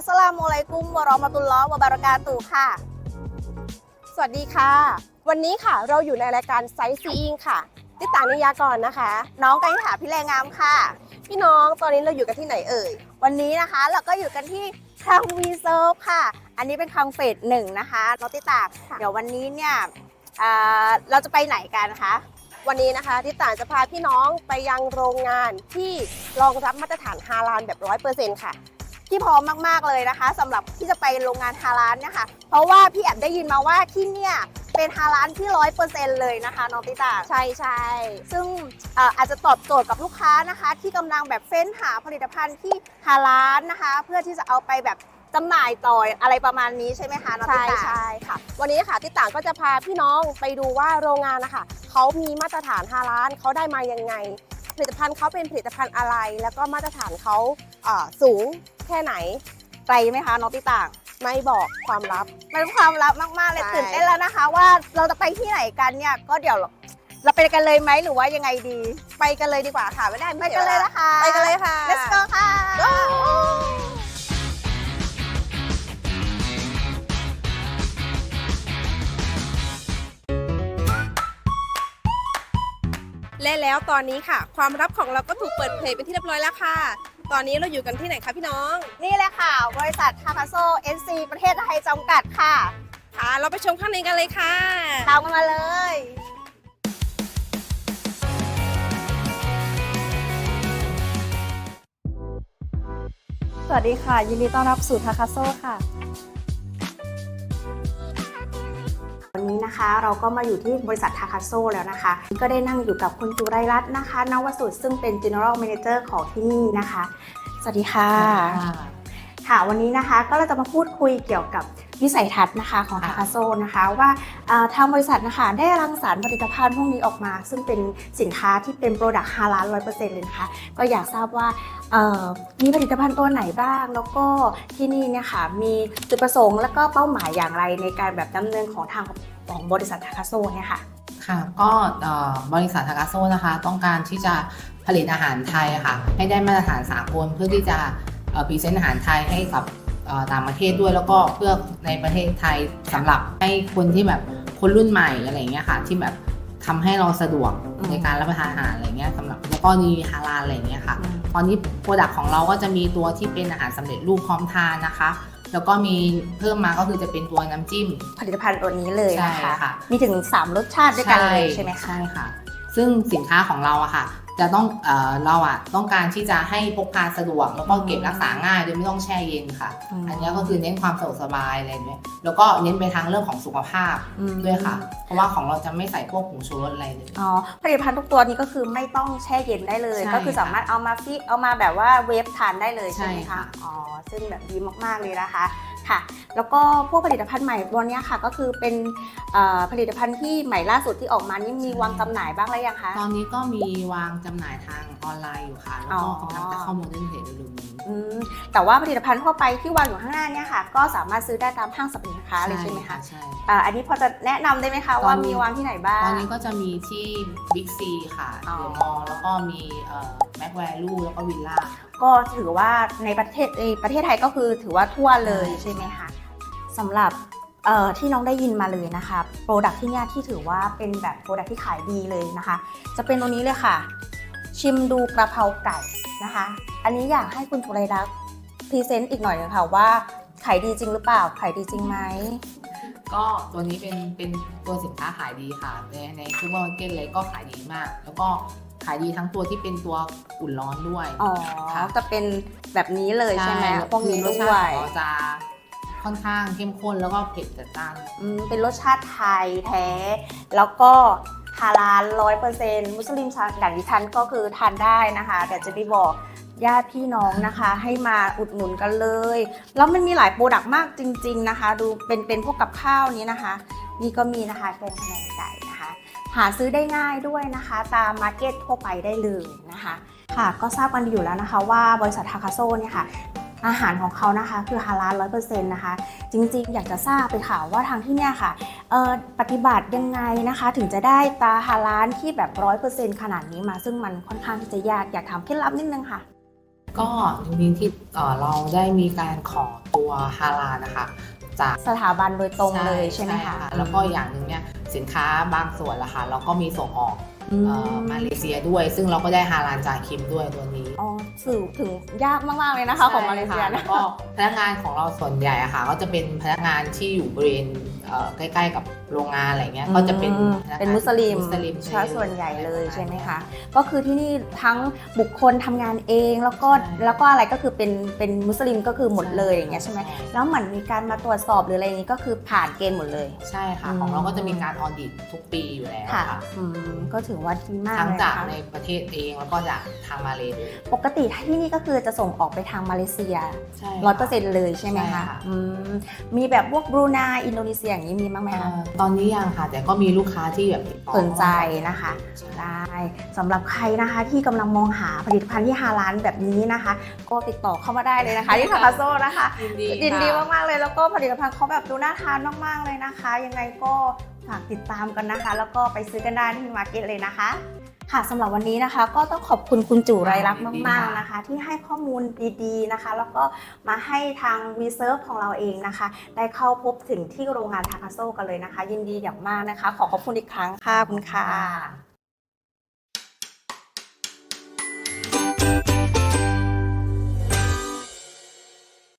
อัสสลามุอะลัยกุมวะเราะมะตุลลอฮ์วะบารากาตุฮ์ค่ะ สวัสดีค่ะ วันนี้ค่ะเราอยู่ในรายการไซซีอิงค่ะติดตามนิยากรนะคะ น้องกันถาพิแรงามค่ะ พี่น้องตอนนี้เราอยู่กันที่ไหนเอ่ย วันนี้นะคะเราก็อยู่กันที่คลังวีเซิร์ฟค่ะ อันนี้เป็นคลังเฟสหนึ่งนะคะน้องติตาค่ะเดี๋ยววันนี้เนี่ยอ่าเราจะไปไหนกันคะวันนี้นะคะติดตามจะพาพี่น้องไปยังโรงงานที่รองรับมาตรฐานฮาลาลแบบร้อยเปอร์เซ็นต์ค่ะ ที่พร้อมมากๆเลยนะคะสำหรับที่จะไปโรงงานฮาลานเนี่ยค่ะ เพราะว่าพี่แอบได้ยินมาว่าที่เนี่ยเป็นฮาลานที่ร้อยเปอร์เซ็นต์เลยนะคะน้องติตาใช่ใช่ซึ่งเอ่ออาจจะตอบโจทย์กับลูกค้านะคะ ที่กำลังแบบเฟ้นหาผลิตภัณฑ์ที่ฮาลาลนะคะ เพื่อที่จะเอาไปแบบจำหน่ายต่ออะไรประมาณนี้ใช่ไหมคะน้องใช่ติตาใช่ค่ะ วันนี้ค่ะติดตามก็จะพาพี่น้องไปดูว่าโรงงานนะคะเขามีมาตรฐานฮาลาลเขาได้มายังไงผ ลิตภัณฑ์เขาเป็นผลิตภัณฑ์อะไร แล้วก็มาตรฐานเขาเอ่อสูงแค่ไหนไกลไหมคะน้องติตาไม่บอกความลับเป็นความลับมากๆเลยใช่ตื่นเต้นแล้วนะคะ ว่าเราจะไปที่ไหนกันเนี่ยก็เดี๋ยวเราเราไปกันเลยไหมหรือว่ายังไงดี ไปกันเลยดีกว่าค่ะไม่ได้ไปกันเลยนะคะไปกันเลยค่ะ let's go ค่ะ และแล้วตอนนี้ค่ะ ความลับของเราก็ถูกเปิดเผยเป็นที่เรียบร้อยแล้วค่ะ ตอนนี้เราอยู่กันที่ไหนคะพี่น้อง นี่แหละค่ะ บริษัททาคาโซ NC ประเทศไทยจำกัดค่ะ ค่ะ เราไปชมข้างในกันเลยค่ะตามกันมาเลยสวัสดีค่ะ ยินดีต้อนรับสู่ทาคาโซค่ะ วันนี้นะคะ เราก็มาอยู่ที่บริษัททาคาโซแล้วนะคะ ก็ได้นั่งอยู่กับคุณจุไรรัตน์นะคะนวสุดซึ่งเป็น General Manager ของที่นี่นะคะ สวัสดีค่ะ ค่ะวันนี้นะคะก็เราจะมาพูดคุยเกี่ยวกับวิสัยทัศน์นะคะของทาคาโซนะคะว่าเอ่อทางบริษัทนะคะได้รังสรรค์ผลิตภัณฑ์พวกนี้ออกมา ซึ่งเป็นสินค้าที่เป็นโปรดักต์ฮาลาลร้อยเปอร์เซ็นต์เลยนะคะ ก็อยากทราบว่าเอ่อมีผลิตภัณฑ์ตัวไหนบ้าง แล้วก็ที่นี่เนี่ยค่ะมีจุดประสงค์และก็เป้าหมายอย่างไรในการแบบดำเนินของทาง ของบริษัททาคาโซเนี่ยค่ะค่ะก็เอ่อบริษัททากาโซนะคะต้องการที่จะผลิตอาหารไทยอะค่ะให้ได้มาตรฐานสากลเพื่อที่จะพรีเซนต์อาหารไทยให้กับเอ่อต่างประเทศด้วยแล้วก็เพื่อในประเทศไทยสำหรับให้คนที่แบบคนรุ่นใหม่อะไรอย่างเงี้ยค่ะที่แบบทำให้เราสะดวกอืมในการรับประทานอาหารอะไรเงี้ยสำหรับแล้วก็มีฮาลาลอะไรเงี้ยค่ะอืมตอนนี้โปรดักต์ของเราก็จะมีตัวที่เป็นอาหารสำเร็จรูปพร้อมทานนะคะ แล้วก็มีเพิ่มมาก็คือจะเป็นตัวน้ำจิ้ม ผลิตภัณฑ์ตัวนี้เลยนะคะ ใช่ค่ะ มีถึง 3 รสชาติด้วยกันเลยใช่ไหมคะ ใช่ค่ะ ซึ่งสินค้าของเราอะค่ะ จะต้องเอ่อเราอะต้องการที่จะให้พกพาสะดวก แล้วก็เก็บรักษาง่ายโดยไม่ต้องแช่เย็นค่ะ อืม อันนี้ก็คือเน้นความสะดวกสบายอะไรเนี่ยแล้วก็เน้นไปทางเรื่องของสุขภาพอืมด้วยค่ะ เพราะว่าของเราจะไม่ใส่พวกผงชูรสอะไรเลย อ๋อผลิตภัณฑ์ทุกตัวนี้ก็คือไม่ต้องแช่เย็นได้เลย ใช่ก็คือสามารถเอามาฟิเอามาแบบว่าเวฟทานได้เลยใช่ไหมใช่คะค่ะ อ๋อซึ่งแบบดีมากๆเลยนะคะ ค่ะ แล้วก็พวกผลิตภัณฑ์ใหม่ตัวเนี้ยค่ะ ก็คือเป็นเอ่อผลิตภัณฑ์ที่ใหม่ล่าสุดที่ออกมานี่มีวางจำหน่ายบ้างหรือยังคะ ตอนนี้ก็มีวางจำหน่ายทางออนไลน์อยู่ค่ะ แล้วอ๋ก็อกำลังจะเข้าโมเดิร์นเทรดเร็วๆนี้อืมแต่ว่าผลิตภัณฑ์ทั่วไปที่วางอยู่ข้างหน้าเนี่ยค่ะ ก็สามารถซื้อได้ตามห้างสรรพสินค้าเลยใช่ไหมคะใช่อ่าอันนี้พอจะแนะนำได้ไหมคะตอนนี้ว่ามีวางที่ไหนบ้าง ตอนนี้ก็จะมีที่บิ๊กซีค่ะอ๋อเดอะมอลล์แล้วก็มี แม็กแวลูแล้วก็วิลล่าก็ถือว่าในประเทศในประเทศไทยก็คือถือว่าทั่วเลยใช่ไหมคะสำหรับเอ่อที่น้องได้ยินมาเลยนะคะโปรดักที่เนี่ยที่ถือว่าเป็นแบบโปรดักที่ขายดีเลยนะคะ จะเป็นตัวนี้เลยค่ะ ชิมดูกระเพราไก่นะคะ อันนี้อยากให้คุณสุไรรักษ์พรีเซนต์อีกหน่อยนึงค่ะว่าขายดีจริงหรือเปล่าขายดีจริงไหมก็ตัวนี้เป็นเป็นตัวสินค้าขายดีค่ะ ในในซูเปอร์มาร์เก็ตเลยก็ขายดีมาก แล้วก็ ขายดีทั้งตัวที่เป็นตัวอุ่นร้อนด้วยอ๋อค่ะจะเป็นแบบนี้เลยใช่ไหมพวกนี้คือรสด้ชาวยติของเราจะค่อนข้างเข้มข้นแล้วก็เผ็ดจัดจ้านอืมเป็นรสชาติไทยแท้ แล้วก็ฮาลาลร้อยเปอร์เซ็นต์มุสลิมอย่างดิฉันก็คือทานได้นะคะแต่จะไปบอกญาติพี่น้องนะคะ ให้มาอุดหนุนกันเลย แล้วมันมีหลายโปรดักต์มากจริง ๆนะคะ ดูเป็นเป็นพวกกับข้าวนี้นะคะ นี่ก็มีนะคะแกงขนมไก่นะคะ หาซื้อได้ง่ายด้วยนะคะ ตามมาร์เก็ตทั่วไปได้เลยนะคะค่ะก็ทราบกันอยู่แล้วนะคะว่าบริษัททาคาโซเนี่ยค่ะอาหารของเขานะคะคือฮาลาลร้อยเปอร์เซ็นต์นะคะ จริงๆ อยากจะทราบไปค่ะว่าทางที่เนี่ยค่ะปฏิบัติยังไงนะคะ ถึงจะได้ตาฮาลาลที่แบบร้อยเปอร์เซ็นต์ขนาดนี้มา ซึ่งมันค่อนข้างที่จะยากอยากถามเคล็ดลับนิดนึงค่ะ ก็จริงๆที่เราได้มีการขอตัวฮาลาลนะคะ จากสถาบันโดยตรงเลยใช่ไหมคะแล้วก็อย่างหนึ่งเนี่ยสินค้าบางส่วนละค่ะเราก็มีส่งออกอืมเอ่อมาเลเซียด้วย ซึ่งเราก็ได้ฮาลาลจากคิมด้วยตัวนี้อ๋อสื่อถึงยากมากๆเลยนะคะของมาเลเซียใช่นะค่ะแล้วก็พนักงานของเราส่วนใหญ่อะค่ะ ก็จะเป็นพนักงานที่อยู่บริเวณ เอ่อใกล้ๆกับโรงงานอะไรเงี้ยก็จะเป็นอืมพกงาเป็นมุสลิมมุสลิมชาส่วนใหญ่เลยใช่ไหมใช่คะ ก็คือที่นี่ทั้งบุคคลทำงานเองแล้วก็ใช่แล้วก็อะไรก็คือเป็นเป็นมุสลิมก็คือหมดเลยอย่างเงี้ยใช่ไหมแล้วเหมือนมีการมาตรวจสอบหรืออะไรอย่างนี้ก็คือผ่านเกณฑ์หมดเลย ใช่ค่ะอืมของเราก็จะมีการออดิตทุกปีอยู่แล้วค่ะค่ะอืมก็ถือว่าดีมากทั้งเลยจากนะคะในประเทศเองแล้วก็จากทางมาเลเลยปกติที่นี่ก็คือจะส่งออกไปทางมาเลเซียใช่ร้อยเปอร์เซ็นต์เลยใช่ไหมใช่คะค่ะ อืมมีแบบพวกบรูไนอินโดนีเซียอย่างนี้มีบ้างไหมเอ่คะอตอนนี้ยังค่ะ แต่ก็มีลูกค้าที่แบบติดต่อสนใจนะคะใช่ได้สำหรับใครนะคะที่กำลังมองหาผลิตภัณฑ์ที่ฮาลาลแบบนี้นะคะ ก็ติดต่อเข้ามาได้เลยนะคะที่ทาคาโซนะคะยินดียินดีค่ะมากๆเลยแล้วก็ผลิตภัณฑ์เขาแบบดูน่าทานมากๆเลยนะคะ ยังไงก็ฝากติดตามกันนะคะ แล้วก็ไปซื้อกันได้ที่มาร์เก็ตเลยนะคะ ค่ะสำหรับวันนี้นะคะ ก็ต้องขอบคุณคุณจู่ไรรักมาก ๆนะคะ ที่ให้ข้อมูลดีๆนะคะ แล้วก็มาให้ทาง Reserve ของเราเองนะคะ ได้เข้าพบถึงที่โรงงานทาคาโซกันเลยนะคะ ยินดีอย่างมากนะคะ ขอขอบคุณอีกครั้งค่ะขอบคุณค่ะ